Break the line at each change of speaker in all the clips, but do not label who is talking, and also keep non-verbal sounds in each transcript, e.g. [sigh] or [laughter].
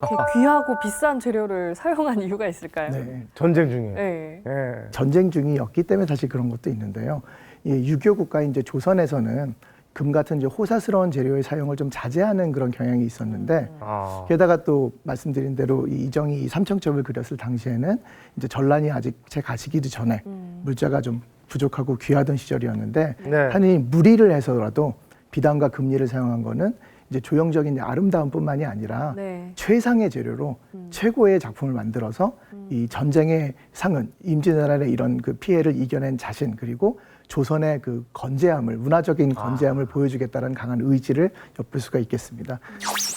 이렇게 [laughs] 귀하고 비싼 재료를 사용한 이유가 있을까요?
네.
전쟁 중에.
네.
예.
전쟁 중이었기 때문에 사실 그런 것도 있는데요. 이 유교 국가인 이제 조선에서는 금 같은 이제 호사스러운 재료의 사용을 좀 자제하는 그런 경향이 있었는데
아.
게다가 또 말씀드린 대로 이 이정이 이 삼청첩을 그렸을 당시에는 이제 전란이 아직 제 가시기도 전에
음.
물자가 좀 부족하고 귀하던 시절이었는데
네.
한이 무리를 해서라도 비단과 금리를 사용한 거는 이제 조형적인 아름다움뿐만이 아니라
네.
최상의 재료로
음.
최고의 작품을 만들어서 이 전쟁의 상은 임진왜란의 이런 그 피해를 이겨낸 자신 그리고 조선의 그 건재함을 문화적인 건재함을 보여주겠다는 강한 의지를 엿볼 수가 있겠습니다.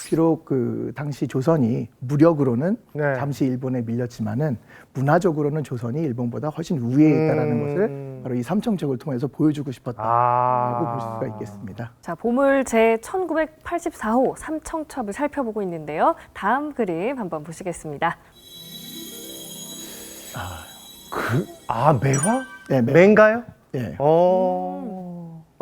비록 그 당시 조선이 무력으로는
네.
잠시 일본에 밀렸지만은 문화적으로는 조선이 일본보다 훨씬 우위에 있다라는
음.
것을 바로 이 삼청적을 통해서 보여주고 싶었다라고
아.
볼 수가 있겠습니다.
자, 보물 제 1984호 삼청첩을 살펴보고 있는데요. 다음 그림 한번 보시겠습니다.
그, 아, 매화?
네, 매-
매인가요?
예.
어.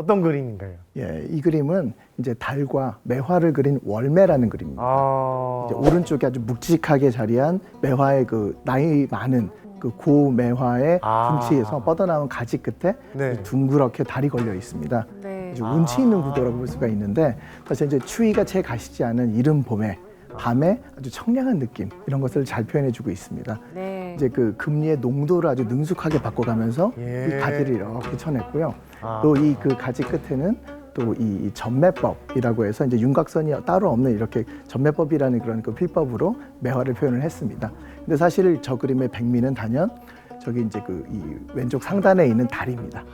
어떤 그림인가요?
예, 이 그림은 이제 달과 매화를 그린 월매라는 그림입니다.
아.
이제 오른쪽에 아주 묵직하게 자리한 매화의 그 나이 많은 그 고매화의
아.
분치에서 뻗어나온 가지 끝에
네.
둥그렇게 달이 걸려 있습니다.
네.
아주 운치 있는 구도라고 볼 수가 있는데 사실 이제 추위가 채 가시지 않은 이른 봄에 밤에 아주 청량한 느낌 이런 것을 잘 표현해주고 있습니다.
네.
이제 그 금리의 농도를 아주 능숙하게 바꿔가면서
예.
이 가지를 이렇게 쳐냈고요.
아.
또이 그 가지 끝에는 또 이 전매법이라고 해서 이제 윤곽선이 따로 없는 이렇게 전매법이라는 그런 그 필법으로 매화를 표현을 했습니다. 근데 사실 저 그림의 백미는 단연 저기 이제 그 이 왼쪽 상단에 있는 달입니다.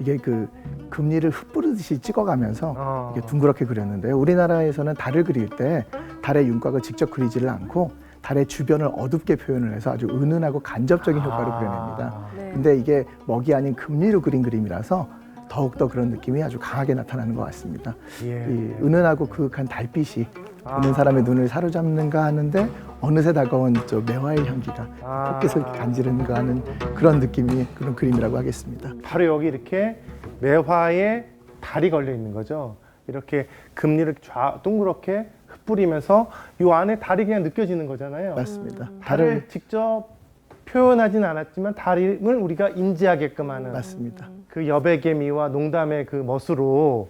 이게 그 금리를 흩뿌르듯이 찍어가면서
아.
이게 둥그렇게 그렸는데요. 우리나라에서는 달을 그릴 때 달의 윤곽을 직접 그리지를 않고 달의 주변을 어둡게 표현을 해서 아주 은은하고 간접적인 효과를
아.
그려냅니다.
네.
근데 이게 먹이 아닌 금리로 그린 그림이라서 더욱더 그런 느낌이 아주 강하게 나타나는 것 같습니다.
예.
이 은은하고 그윽한 달빛이
아.
보는 사람의 눈을 사로잡는가 하는데 어느새 다가온 저 매화의 향기가
아.
콧깃을 간지르는가 하는 그런 느낌이 그런 그림이라고 하겠습니다.
바로 여기 이렇게 매화에 달이 걸려 있는 거죠. 이렇게 금리를 좌 동그랗게 흩뿌리면서 이 안에 달이 그냥 느껴지는 거잖아요.
맞습니다.
달을
달을
직접 표현하진 않았지만 달을 우리가 인지하게끔 하는
맞습니다.
그 여백의 미와 농담의 그 멋으로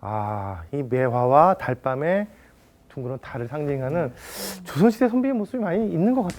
아, 이 매화와 달밤의 둥그런 달을 상징하는 조선시대 선비의 모습이 많이 있는 것 같아요.